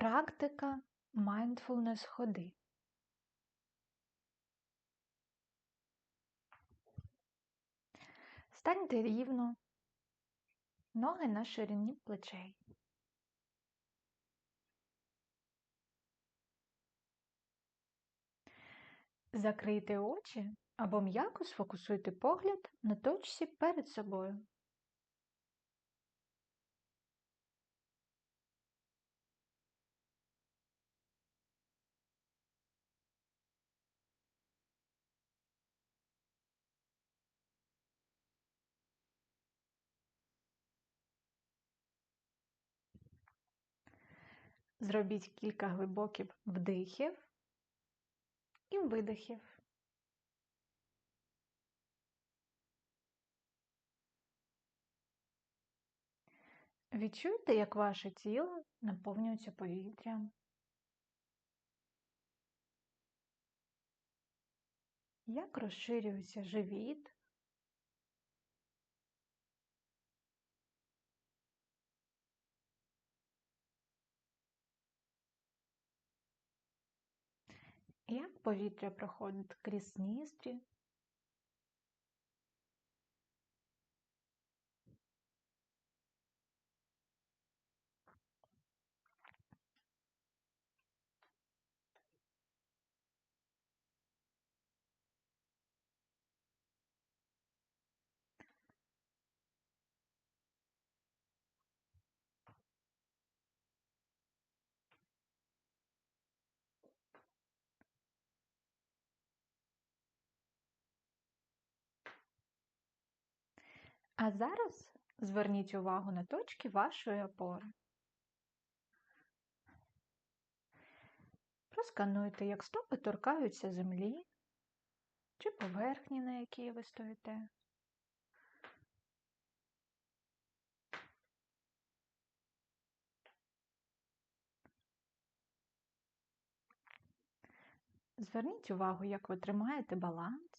Практика mindfulness ходи. Станьте рівно, ноги на ширині плечей. Закрийте очі або м'яко сфокусуйте погляд на точці перед собою. Зробіть кілька глибоких вдихів і видихів. Відчуйте, як ваше тіло наповнюється повітрям. Як розширюється живіт. Як повітря проходить крізь ніздрі. А зараз зверніть увагу на точки вашої опори. Проскануйте, як стопи торкаються землі чи поверхні, на якій ви стоїте. Зверніть увагу, як ви тримаєте баланс.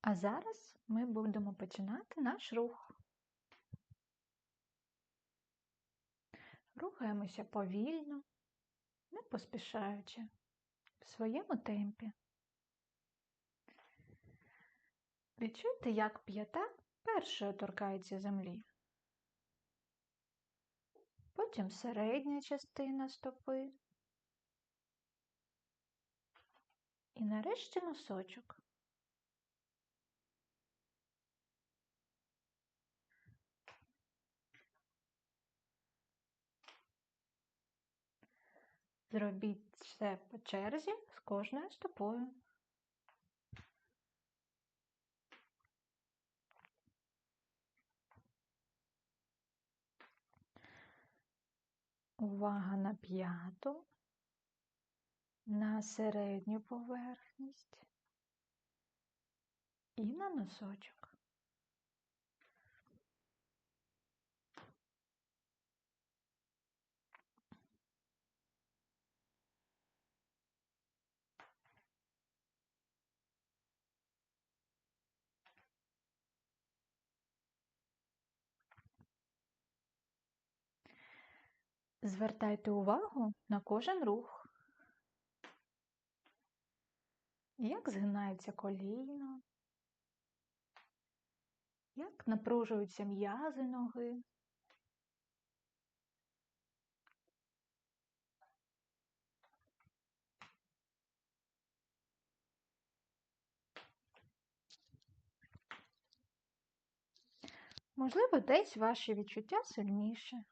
А зараз ми будемо починати наш рух. Рухаємося повільно, не поспішаючи, в своєму темпі. Відчуйте, як п'ята першою торкається землі. Потім середня частина стопи. І нарешті носочок. Зробіть це по черзі з кожною стопою. Увага на п'яту, на середню поверхність і на носочок. Звертайте увагу на кожен рух. Як згинається коліно, як напружуються м'язи ноги. Можливо, десь ваші відчуття сильніше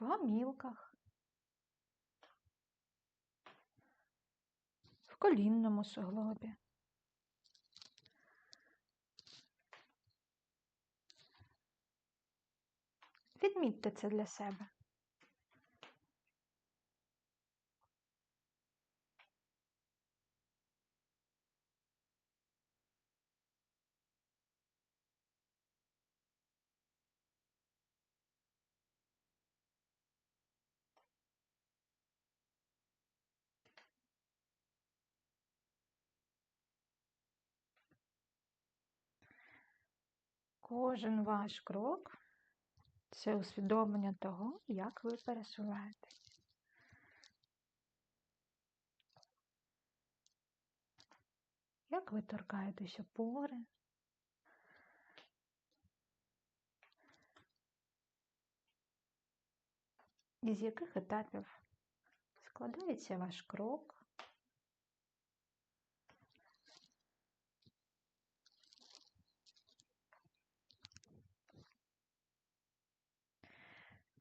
в гамілках, в колінному суглобі. Відмітьте це для себе. Кожен ваш крок це усвідомлення того, як ви пересуваєтесь. Як ви торкаєтесь опори? Із яких етапів складається ваш крок?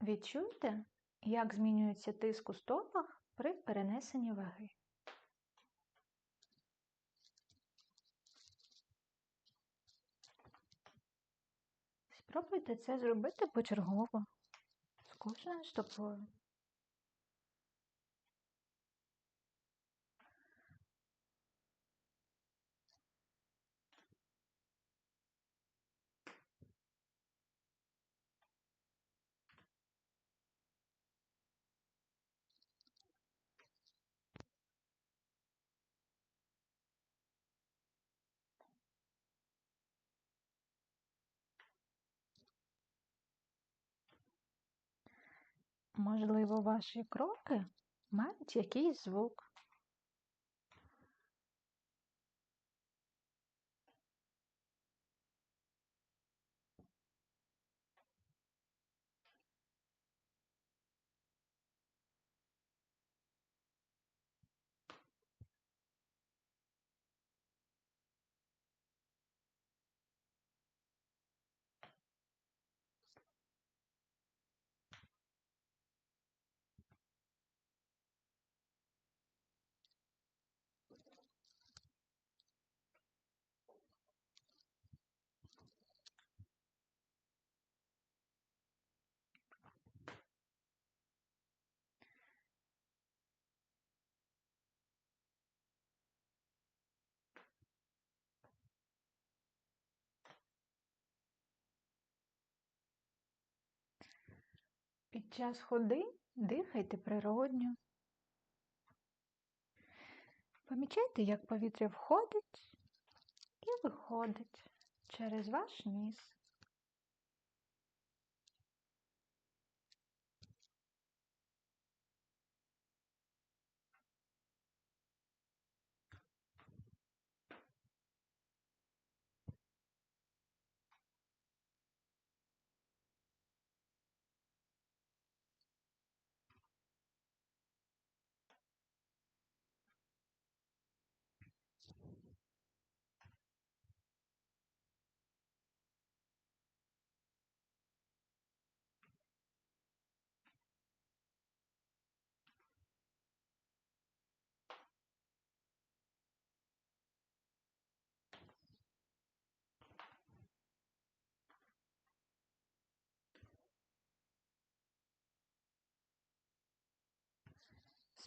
Відчуйте, як змінюється тиск у стопах при перенесенні ваги. Спробуйте це зробити почергово з кожною стопою. Можливо, ваші кроки мають якийсь звук. Під час ходи дихайте природньо. Помічайте, як повітря входить і виходить через ваш ніс.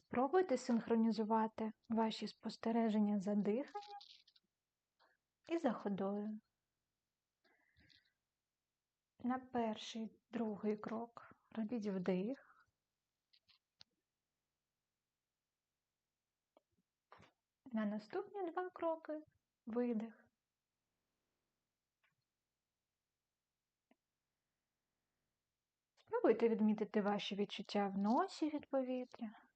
Спробуйте синхронізувати ваші спостереження за диханням і за ходою. На перший, другий крок робіть вдих. На наступні два кроки видих. Спробуйте відмітити ваші відчуття в носі від повітря.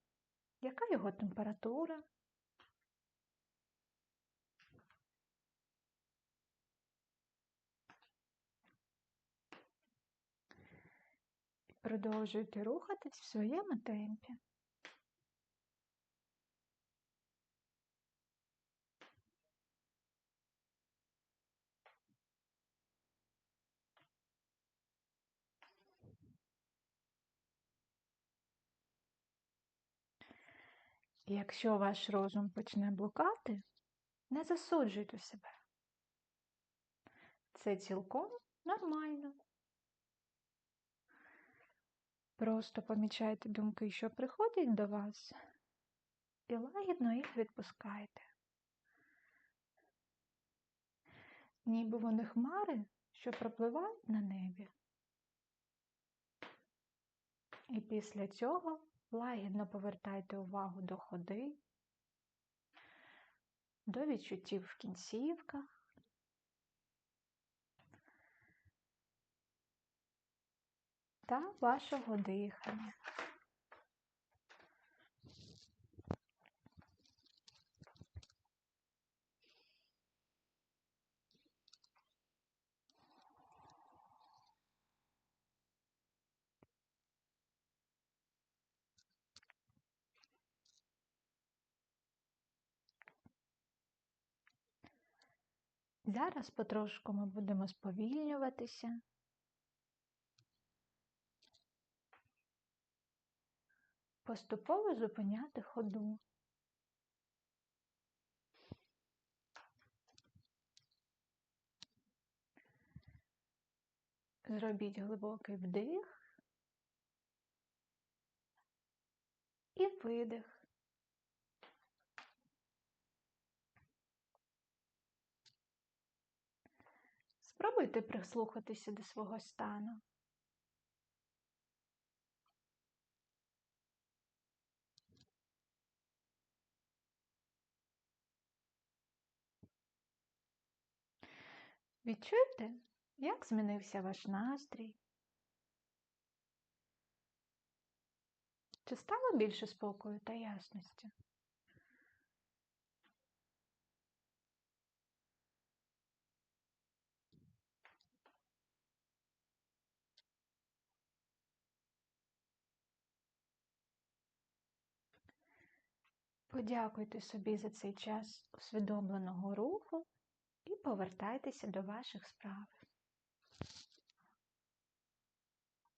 Яка його температура? Продовжуйте рухатись в своєму темпі. Якщо ваш розум почне блукати, не засуджуйте себе. Це цілком нормально. Просто помічайте думки, що приходять до вас, і лагідно їх відпускайте. Ніби вони хмари, що пропливають на небі. І після цього Лагідно повертайте увагу до ходи, до відчуттів в кінцівках. Та вашого дихання. Зараз потрошку ми будемо сповільнюватися. Поступово зупиняти ходу. Зробіть глибокий вдих і видих. Спробуйте прислухатися до свого стану. Відчуйте, як змінився ваш настрій? Чи стало більше спокою та ясності? Подякуйте собі за цей час усвідомленого руху і повертайтеся до ваших справ.